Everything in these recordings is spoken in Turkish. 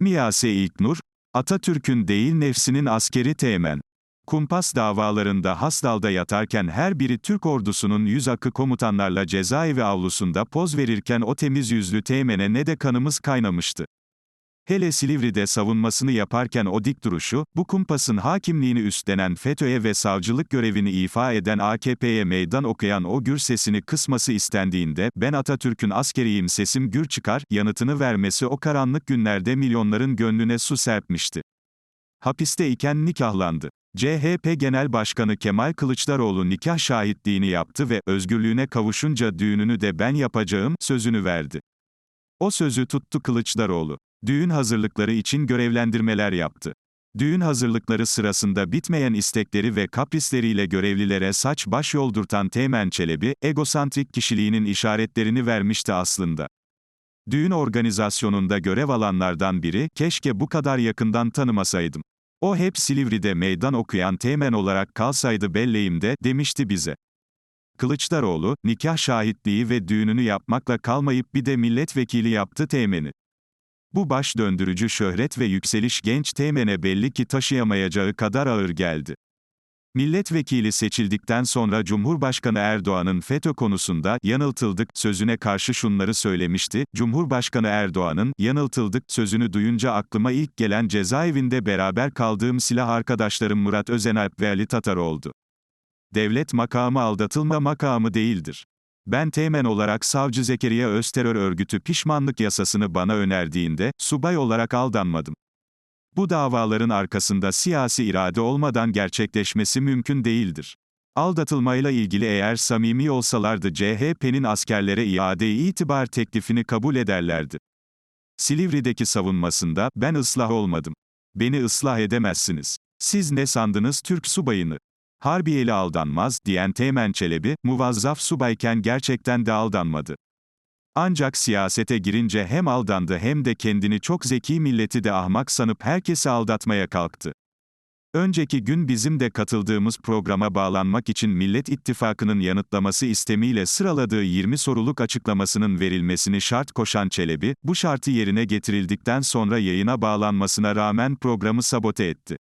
Miyase İlknur, Atatürk'ün değil nefsinin askeri teğmen. Kumpas davalarında Hasdal'da yatarken her biri Türk ordusunun yüz akı komutanlarla cezaevi avlusunda poz verirken o temiz yüzlü teğmene ne de kanımız kaynamıştı. Hele Silivri'de savunmasını yaparken o dik duruşu, bu kumpasın hakimliğini üstlenen FETÖ'ye ve savcılık görevini ifa eden AKP'ye meydan okuyan o gür sesini kısması istendiğinde, ben Atatürk'ün askeriyim sesim gür çıkar, yanıtını vermesi o karanlık günlerde milyonların gönlüne su serpmişti. Hapiste iken nikahlandı. CHP Genel Başkanı Kemal Kılıçdaroğlu nikah şahitliğini yaptı ve özgürlüğüne kavuşunca düğününü de ben yapacağım sözünü verdi. O sözü tuttu Kılıçdaroğlu. Düğün hazırlıkları için görevlendirmeler yaptı. Düğün hazırlıkları sırasında bitmeyen istekleri ve kaprisleriyle görevlilere saç baş yoldurtan Teğmen Çelebi, egosantrik kişiliğinin işaretlerini vermişti aslında. Düğün organizasyonunda görev alanlardan biri, keşke bu kadar yakından tanımasaydım. O hep Silivri'de meydan okuyan teğmen olarak kalsaydı belleğimde, demişti bize. Kılıçdaroğlu, nikah şahitliği ve düğününü yapmakla kalmayıp bir de milletvekili yaptı teğmeni. Bu baş döndürücü şöhret ve yükseliş genç teğmene belli ki taşıyamayacağı kadar ağır geldi. Milletvekili seçildikten sonra Cumhurbaşkanı Erdoğan'ın FETÖ konusunda yanıltıldık sözüne karşı şunları söylemişti. Cumhurbaşkanı Erdoğan'ın yanıltıldık sözünü duyunca aklıma ilk gelen cezaevinde beraber kaldığım silah arkadaşlarım Murat Özenalp ve Ali Tatar oldu. Devlet makamı aldatılma makamı değildir. Ben teğmen olarak Savcı Zekeriya Özterör örgütü pişmanlık yasasını bana önerdiğinde, subay olarak aldanmadım. Bu davaların arkasında siyasi irade olmadan gerçekleşmesi mümkün değildir. Aldatılmayla ilgili eğer samimi olsalardı CHP'nin askerlere iade itibar teklifini kabul ederlerdi. Silivri'deki savunmasında, ben ıslah olmadım. Beni ıslah edemezsiniz. Siz ne sandınız Türk subayını? Harbiyeli aldanmaz, diyen Teğmen Çelebi, muvazzaf subayken gerçekten de aldanmadı. Ancak siyasete girince hem aldandı hem de kendini çok zeki milleti de ahmak sanıp herkesi aldatmaya kalktı. Önceki gün bizim de katıldığımız programa bağlanmak için Millet İttifakı'nın yanıtlaması istemiyle sıraladığı 20 soruluk açıklamasının verilmesini şart koşan Çelebi, bu şartı yerine getirildikten sonra yayına bağlanmasına rağmen programı sabote etti.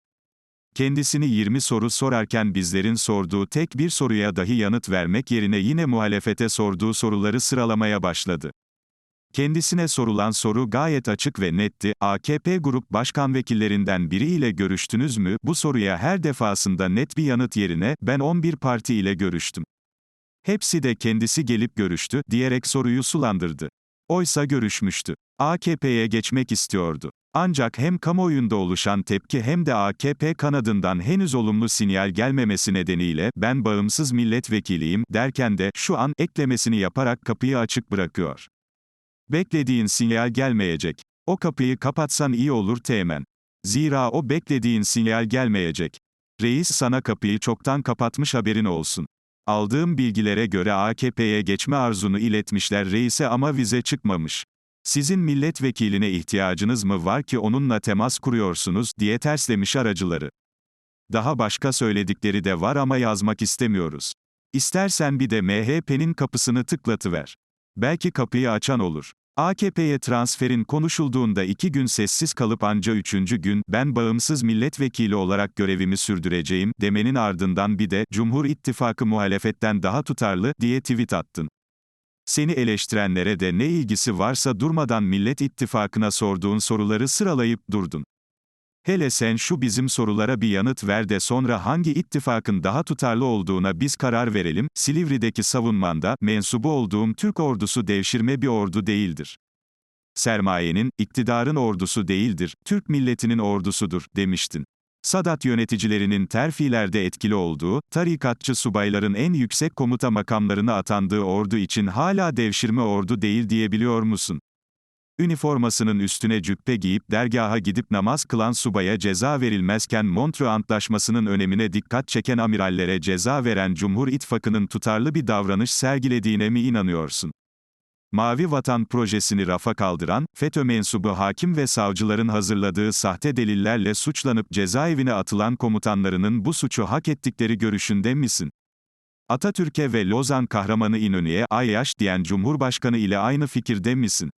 Kendisini 20 soru sorarken bizlerin sorduğu tek bir soruya dahi yanıt vermek yerine yine muhalefete sorduğu soruları sıralamaya başladı. Kendisine sorulan soru gayet açık ve netti. AKP Grup Başkan Vekillerinden biriyle görüştünüz mü? Bu soruya her defasında net bir yanıt yerine ben 11 parti ile görüştüm. Hepsi de kendisi gelip görüştü diyerek soruyu sulandırdı. Oysa görüşmüştü. AKP'ye geçmek istiyordu. Ancak hem kamuoyunda oluşan tepki hem de AKP kanadından henüz olumlu sinyal gelmemesi nedeniyle ben bağımsız milletvekiliyim derken de şu an eklemesini yaparak kapıyı açık bırakıyor. Beklediğin sinyal gelmeyecek. O kapıyı kapatsan iyi olur teğmen. Zira o beklediğin sinyal gelmeyecek. Reis sana kapıyı çoktan kapatmış haberin olsun. Aldığım bilgilere göre AKP'ye geçme arzunu iletmişler reise ama vize çıkmamış. Sizin milletvekiline ihtiyacınız mı var ki onunla temas kuruyorsunuz, diye terslemiş aracıları. Daha başka söyledikleri de var ama yazmak istemiyoruz. İstersen bir de MHP'nin kapısını tıklatıver. Belki kapıyı açan olur. AKP'ye transferin konuşulduğunda iki gün sessiz kalıp anca üçüncü gün, ben bağımsız milletvekili olarak görevimi sürdüreceğim, demenin ardından bir de, Cumhur İttifakı muhalefetten daha tutarlı, diye tweet attın. Seni eleştirenlere de ne ilgisi varsa durmadan Millet İttifakı'na sorduğun soruları sıralayıp durdun. Hele sen şu bizim sorulara bir yanıt ver de sonra hangi ittifakın daha tutarlı olduğuna biz karar verelim, Silivri'deki savunmanda, mensubu olduğum Türk ordusu devşirme bir ordu değildir. Sermayenin, iktidarın ordusu değildir, Türk milletinin ordusudur, demiştin. Sadat yöneticilerinin terfilerde etkili olduğu, tarikatçı subayların en yüksek komuta makamlarına atandığı ordu için hala devşirme ordu değil diyebiliyor musun? Üniformasının üstüne cübbe giyip dergaha gidip namaz kılan subaya ceza verilmezken Montreux Antlaşması'nın önemine dikkat çeken amirallere ceza veren Cumhur İttifakı'nın tutarlı bir davranış sergilediğine mi inanıyorsun? Mavi Vatan projesini rafa kaldıran, FETÖ mensubu hakim ve savcıların hazırladığı sahte delillerle suçlanıp cezaevine atılan komutanlarının bu suçu hak ettikleri görüşünde misin? Atatürk'e ve Lozan kahramanı İnönü'ye ayyaş diyen Cumhurbaşkanı ile aynı fikirde misin?